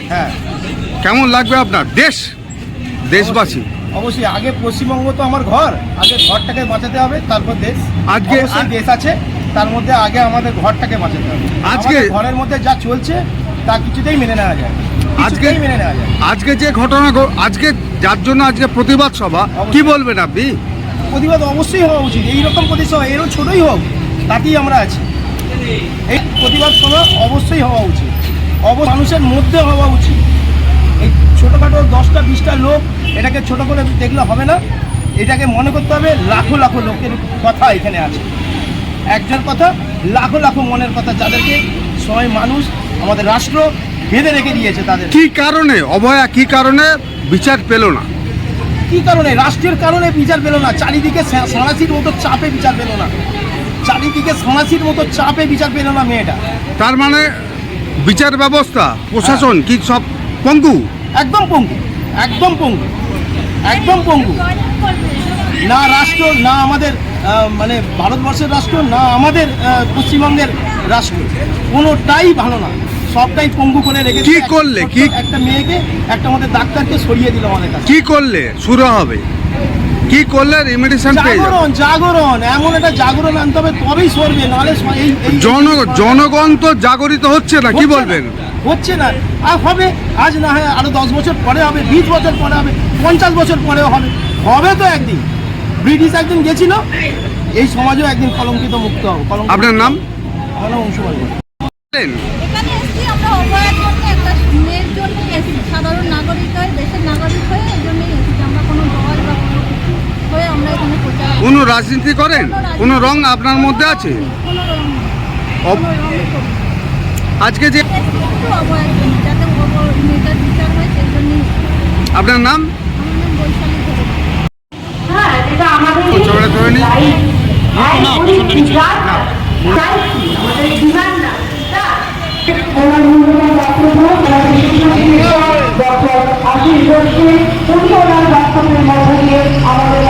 হ্যাঁ। কেমন লাগবে আপনার? দেশ? দেশবাসী? অবশ্যই। আগে পশ্চিমবঙ্গ তো আমার ঘর। আগে ঘরটাকে বাঁচাতে হবে তারপর দেশ। আজকে- দেশ আছে। তার মধ্যে আগে আমাদের ঘরটাকে বাঁচাতে হবে। আজকে- ঘরের মধ্যে যা চলছে তা কিছুতেই মেনে নেওয়া যায় আজকে মেনে নেওয়া যায় আজকে যে ঘটনা আজকে যার জন্য আজকে প্রতিবাদ সভা কি। বলবেন আপনি? প্রতিবাদ অবশ্যই হওয়া উচিত। এইরকম প্রতিবাদ এরও ছোটই হোক তাতেই আমরা আছি। এই প্রতিবাদ সভা অবশ্যই হওয়া উচিত। অব মানুষের মধ্যে হওয়া উচিত। এই ছোটোখাটো দশটা বিশটা লোক এটাকে ছোট করে দেখলে হবে না। এটাকে মনে করতে হবে লাখো লাখো লোকের কথা এখানে আছে। একজন কথা লাখো লাখো মনের কথা যাদেরকে সবাই মানুষ আমাদের রাষ্ট্র বেঁধে রেখে দিয়েছে তাদের। কি কারণে? অভয়া কি কারণে? বিচার পেল না। কি কারণে? রাষ্ট্রের কারণে বিচার পেল না। চারিদিকে সাঁড়াশির মতো চাপে বিচার পেল না। চারিদিকে সাঁড়াশির মতো চাপে বিচার পেল না মেয়েটা। তার মানে বিচার ব্যবস্থা প্রশাসন কি সব পঙ্গু? একদম পঙ্গু একদম পঙ্গু একদম পঙ্গু। না রাষ্ট্র না আমাদের মানে ভারতবর্ষের রাষ্ট্র না আমাদের পশ্চিমবঙ্গের রাষ্ট্র। কোনোটাই ভালো না। সবটাই পঙ্গু করে রেখেছে। কি করলে? কি- একটা মেয়েকে একটা আমাদের ডাক্তারকে সরিয়ে দিল আমাদের কাছে। কি করলে? শুরু হবে। কি করলে রিমেডিশন পেয়ে যাবে? জাগরণ জাগরণ এমন একটা জাগরণ আনতে হবে তবেই সরবে নাহলে স- এই এই- জন জনগণ তো জাগরিত হচ্ছে না কি হচ্ছে না, বলবেন? হচ্ছে না। আর হবে আজ না হয় আরও দশ বছর পরে হবে বিশ বছর পরে হবে পঞ্চাশ বছর পরেও হবে। হবে তো একদিন। ব্রিটিশ একদিন গেছিল এই সমাজও একদিন কলঙ্কিত মুক্ত হবে আপনার নাম? আমার নাম অংশুমান ঘোষ। এখানে এসেছি আমরা অভয়ের জন্য একটা মেয়ের জন্যই এসেছি। সাধারণ নাগরিক হয়ে দেশের নাগরিক হয়ে এই জন্যই এসেছি আমরা কোনো দল বা কোনো কিছু হয়ে আমরা এখানে প্রচার কোনো রাজনীতি করেন? কোনো রং আপনার মধ্যে আছে? কোনো রকম অব- কোনো রঙই করি না। আজকে যে একটু অভয়ের জন্য যাতে অভয় মেয়েটার বিচার হয় সেই জন্যই আপনার নাম? আমার নাম বৈশালী ধরে ডক্টর আশিস ঘোষকে উনি ওনার বক্তব্যের মধ্য দিয়ে আমাদের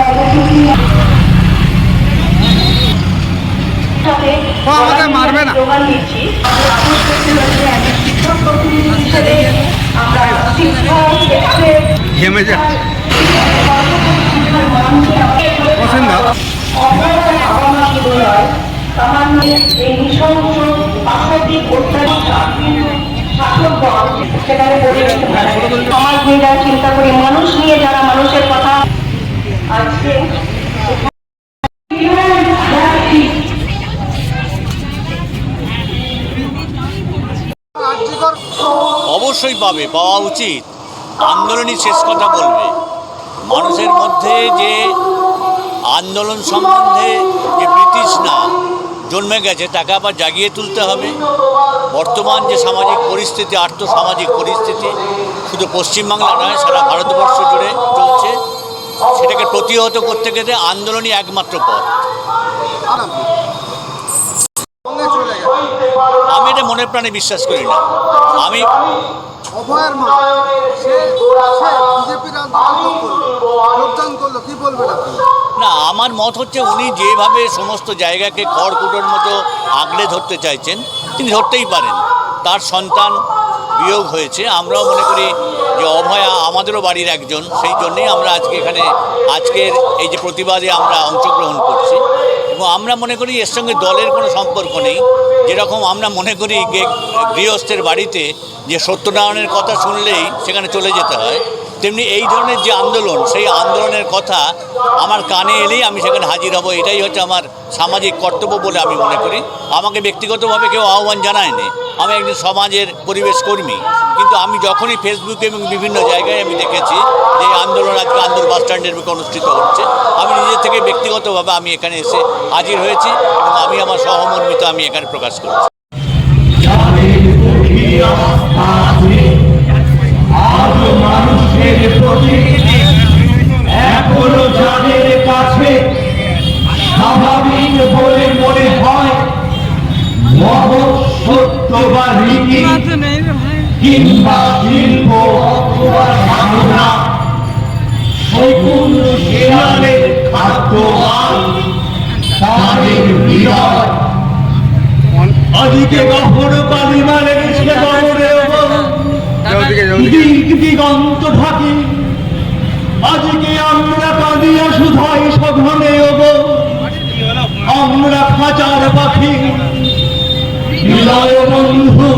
যোগান দিচ্ছি শিক্ষক প্রতিনিধি হিসেবে আমরা শিক্ষা ক্ষেত্রে ঘেমে যাচ্ছে বসেন দা অপরাধের আবহাওয়া শুরু সামান্য এই নৃশংস পাশবিক অত্যাচার। অবশ্যই পাবে, পাওয়া উচিত। আন্দোলনই শেষ কথা বলবে। মানুষের মধ্যে যে আন্দোলন সম্বন্ধে যে ব্রিটিশনা জন্মে গেছে, তাকে আবার জাগিয়ে তুলতে হবে। বর্তমান যে সামাজিক পরিস্থিতি, আর্থসামাজিক পরিস্থিতি, শুধু পশ্চিমবাংলা নয়, সারা ভারতবর্ষ জুড়ে চলছে, সেটাকে প্রতিহত করতে গেলে আন্দোলনই একমাত্র পথ। আমি এটা মনে প্রাণে বিশ্বাস করি না। আমি না আমার মত হচ্ছে উনি যেভাবে সমস্ত জায়গাকে খড়কুটোর মতো আঁকড়ে ধরতে চাইছেন তিনি ধরতেই পারেন। তার সন্তান বিয়োগ হয়েছে। আমরাও মনে করি যে অভয়া আমাদেরও বাড়ির একজন সেই জন্যেই আমরা আজকে এখানে আজকের এই যে প্রতিবাদে আমরা অংশগ্রহণ করছি। এবং আমরা মনে করি এর সঙ্গে দলের কোনো সম্পর্ক নেই। যেরকম আমরা মনে করি গৃহস্থের বাড়িতে যে সত্যনারায়ণের কথা শুনলেই সেখানে চলে যেতে হয়, তেমনি এই ধরনের যে আন্দোলন, সেই আন্দোলনের কথা আমার কানে এলেই আমি সেখানে হাজির হব। এটাই হচ্ছে আমার সামাজিক কর্তব্য বলে আমি মনে করি। আমাকে ব্যক্তিগতভাবে কেউ আহ্বান জানায়নি। আমি একজন সমাজের পরিবেশ কর্মী। কিন্তু আমি যখনই ফেসবুকে এবং বিভিন্ন জায়গায় আমি দেখেছি যে এই আন্দোলন আজকে আন্দোলন বাস স্ট্যান্ডের বুকে অনুষ্ঠিত হচ্ছে আমি নিজের থেকে ব্যক্তিগতভাবে আমি এখানে এসে হাজির হয়েছি এবং আমি আমার সহমর্মিতা আমি এখানে প্রকাশ করছি। স্বাভাবিক বলে মনে হয় মহৎ সত্য বা রীতি কিংবা শিল্প অথবা সাধনা শকুন শেয়ালের খাদ্য তাদের বিরয় অদিকে কখনো কালিমালের সে গৌরে ওদিকে দিক দিগন্ত ঢাকে। আজকে আমরা কাঁদিয়া শুধাই সঘনে ওগো আমরা খাঁচার পাখি। বিলয় বন্ধু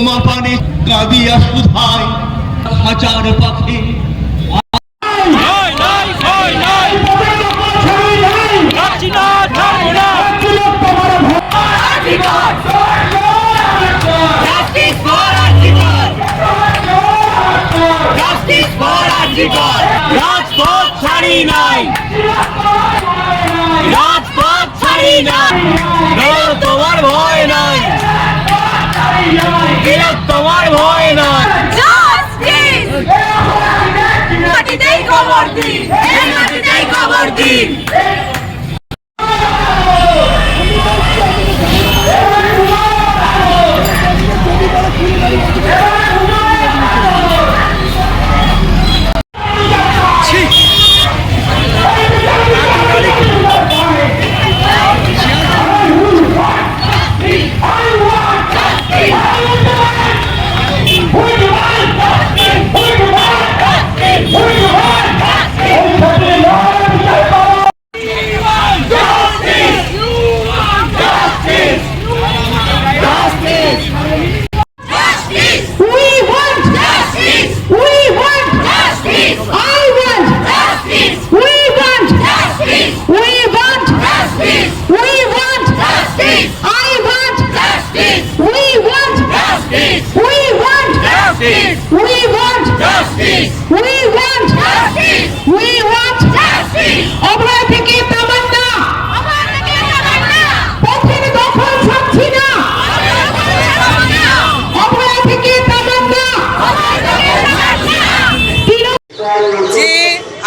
তোমা পানে কাঁদিয়া শুধাই হাজার পাখি। রাজপথ ছাড়ি নাই। রাজপথ ছাড়ি নাই। তোমার ভয় নাই। তোমার ভয় নয়। জাস্টিস মাটিতেই খবর দিন। এই মাটিতেই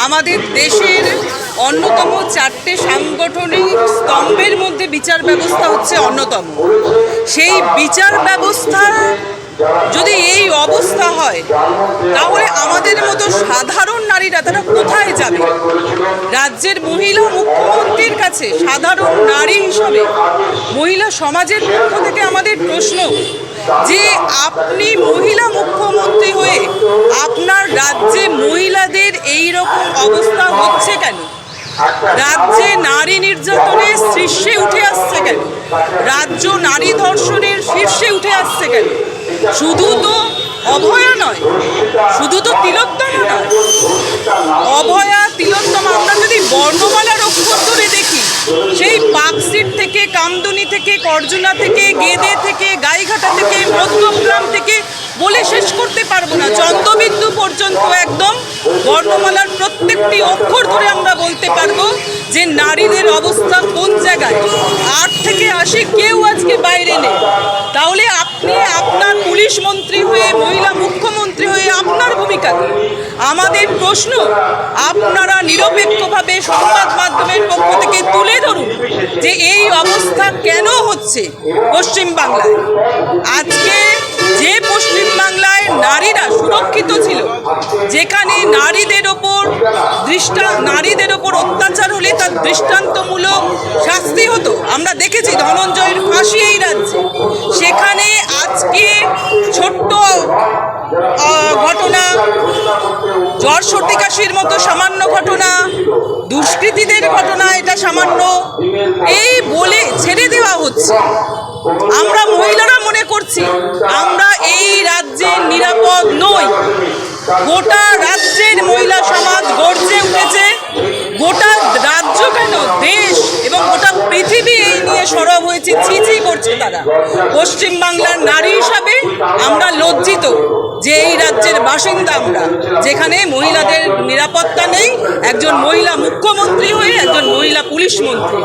আমাদের দেশের অন্যতম চারটে সাংগঠনিক স্তম্ভের মধ্যে বিচার ব্যবস্থা হচ্ছে অন্যতম। সেই বিচার ব্যবস্থার যদি এই অবস্থা হয়, তাহলে আমাদের মতো সাধারণ নারীরা তারা কোথায় যাবে? রাজ্যের মহিলা মুখ্যমন্ত্রীর কাছে সাধারণ নারী হিসাবে মহিলা সমাজের পক্ষ থেকে আমাদের যে আপনি মহিলা মুখ্যমন্ত্রী হয়ে আপনার রাজ্যে মহিলাদের এই রকম অবস্থা হচ্ছে কেন? রাজ্যে নারী নির্যাতনের শীর্ষে উঠে আসছে কেন? রাজ্য নারী ধর্ষণের শীর্ষে উঠে আসছে কেন? শুধু তো অভয়া নয়, শুধু তো তিলোত্তমা নয়। অভয়া, তিলোত্তমা, আমরা যদি বর্ণমালার অক্ষর ধরে দেখি সেই পাকসিট থেকে কামদুনি থেকে করজুনা থেকে, গেদে থেকে, গাইঘাটা থেকে মধ্যগ্রাম থেকে বলে শেষ করতে পারব না। চন্দ্রবিন্দু পর্যন্ত একদম বর্ণমালার প্রত্যেকটি অক্ষর ধরে আমরা বলতে পারব যে নারীদের অবস্থা কোন জায়গায়। আট থেকে আসে কেউ আজকে বাইরে নেই। তাহলে আপনি আপনার পুলিশ মন্ত্রী হয়ে মহিলা মুখ্যমন্ত্রী হয়ে আপনার ভূমিকা কি আমাদের প্রশ্ন, আপনারা নিরপেক্ষভাবে সংবাদ মাধ্যমের পক্ষ থেকে তুলে ধরুন যে এই অবস্থা কেন হচ্ছে পশ্চিমবাংলায় আজকে যে পশ্চিমবাংলায় নারীরা সুরক্ষিত ছিল, যেখানে নারীদের ওপর দৃষ্টা, নারীদের ওপর অত্যাচার হলে তার দৃষ্টান্তমূলক শাস্তি হতো। আমরা দেখেছি ধনঞ্জয়ের ফাঁসি এই রাজ্যে। সেখানে আজকে ছোট্ট ঘটনা জ্বর সর্দি কাশির মতো সামান্য ঘটনা, দুষ্কৃতীদের ঘটনা এটা সামান্য। এই বলে ছেড়ে দেওয়া হচ্ছে। আমরা মহিলারা মনে করছি আমরা এই রাজ্যে নিরাপদ নই। গোটা রাজ্যের মহিলা সমাজ গর্জে উঠেছে। গোটা রাজ্য কেন? দেশ এবং গোটা পৃথিবী এই নিয়ে সরব হয়েছে। ছিছি করছে তারা। পশ্চিমবাংলার নারী হিসাবে আমরা লজ্জিত যে এই রাজ্যের বাসিন্দা আমরা যেখানে মহিলাদের নিরাপত্তা নেই একজন মহিলা মুখ্যমন্ত্রী হয়ে একজন মহিলা পুলিশ মন্ত্রী।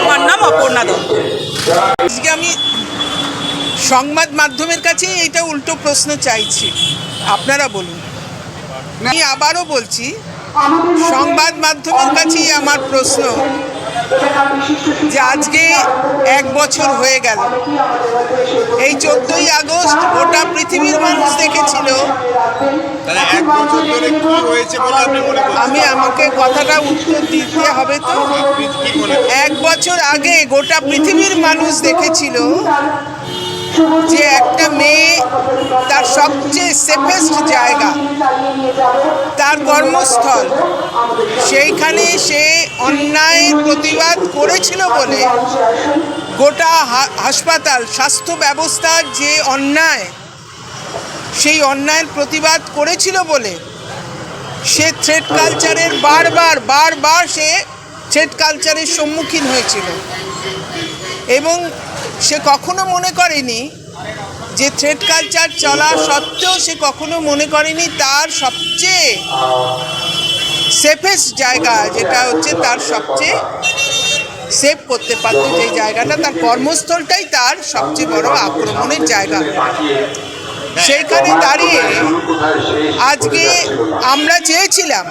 আমার নাম অপর্ণা দত্ত। আজকে আমি সংবাদ মাধ্যমের কাছে এটা উল্টো প্রশ্ন চাইছি। আপনারা বলুন। আমি আবারও বলছি সংবাদ মাধ্যমের কাছেই আমার প্রশ্ন যে আজকে এক বছর হয়ে গেল। এই চোদ্দই আগস্ট গোটা পৃথিবীর মানুষ দেখেছিল। আমি আমাকে কথাটা উত্তর দিতে হবে তো। এক বছর আগে গোটা পৃথিবীর মানুষ দেখেছিল যে একটা মেয়ে তার সবচেয়ে সেফেস্ট জায়গা, তার কর্মস্থল, সেইখানে সে অন্যায়ের প্রতিবাদ করেছিল বলে গোটা হাসপাতাল, স্বাস্থ্য ব্যবস্থার যে অন্যায়, সেই অন্যায়ের প্রতিবাদ করেছিল বলে সে থ্রেড কালচারের বারবার বারবার সে থ্রেড কালচারের সম্মুখীন হয়েছিল। এবং সে কখনো মনে করেনি যে থ্রেড কালচার চলা সত্ত্বেও সে কখনো মনে করেনি তার সবচেয়ে সেফেস্ট জায়গা যেটা হচ্ছে তার সবচেয়ে সেভ করতে পারত যে জায়গাটা, তার কর্মস্থলটাই তার সবচেয়ে বড় আক্রমণের জায়গা। সেইখানে দাঁড়িয়ে আজকে আমরা চেয়েছিলাম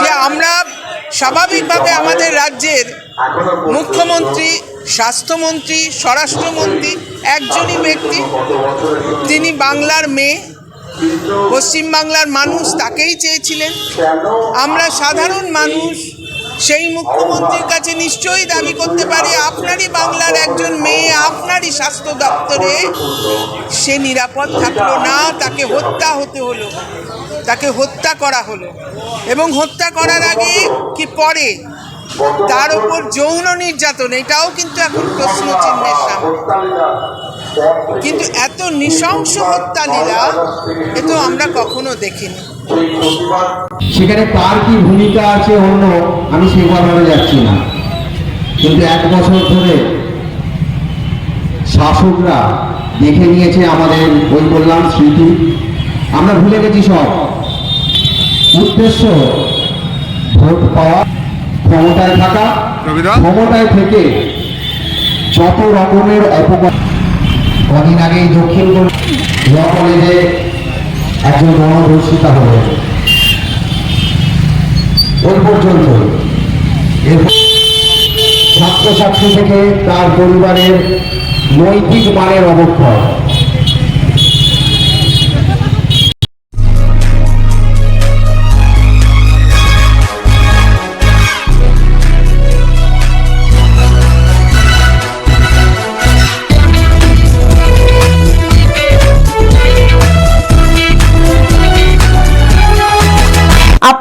যে আমরা স্বাভাবিকভাবে আমাদের রাজ্যের মুখ্যমন্ত্রী স্বাস্থ্যমন্ত্রী, স্বরাষ্ট্রমন্ত্রী, একজনই ব্যক্তি। তিনি বাংলার মেয়ে, পশ্চিমবাংলার মানুষ তাকেই চেয়েছিলেন। আমরা সাধারণ মানুষ, সেই মুখ্যমন্ত্রীর কাছে নিশ্চয়ই দাবি করতে পারি, আপনারই বাংলার একজন মেয়ে, আপনারই স্বাস্থ্য দপ্তরে সে নিরাপদ থাকল না, তাকে হত্যা হতে হলো, তাকে হত্যা করা হলো। এবং হত্যা করার আগে কি পরে তার উপর যৌন নির্যাতন, এটাও কিন্তু এখন প্রশ্ন চিহ্নের সামনে। কিন্তু এত নৃশংস হত্যা লীলা, এ তো আমরা কখনো দেখিনি। সেখানে কার কি ভূমিকা আছে অন্য? আমি সেভাবে যাচ্ছি না। কিন্তু এক বছর ধরে শাসকরা দেখে নিয়েছে আমাদের ওই কল্যাণ স্মৃতি। আমরা ভুলে গেছি সব। উদ্দেশ্য ভোট পাওয়া। ক্ষমতায় থাকা? ক্ষমতায় থেকে যত রকমের অপকার কদিন আগেই দক্ষিণ ল কলেজে একজন গণধর্ষিতা হলো। ওই পর্যন্ত। ছাত্রছাত্রী থেকে তার পরিবারের নৈতিক মানের অবক্ষয়।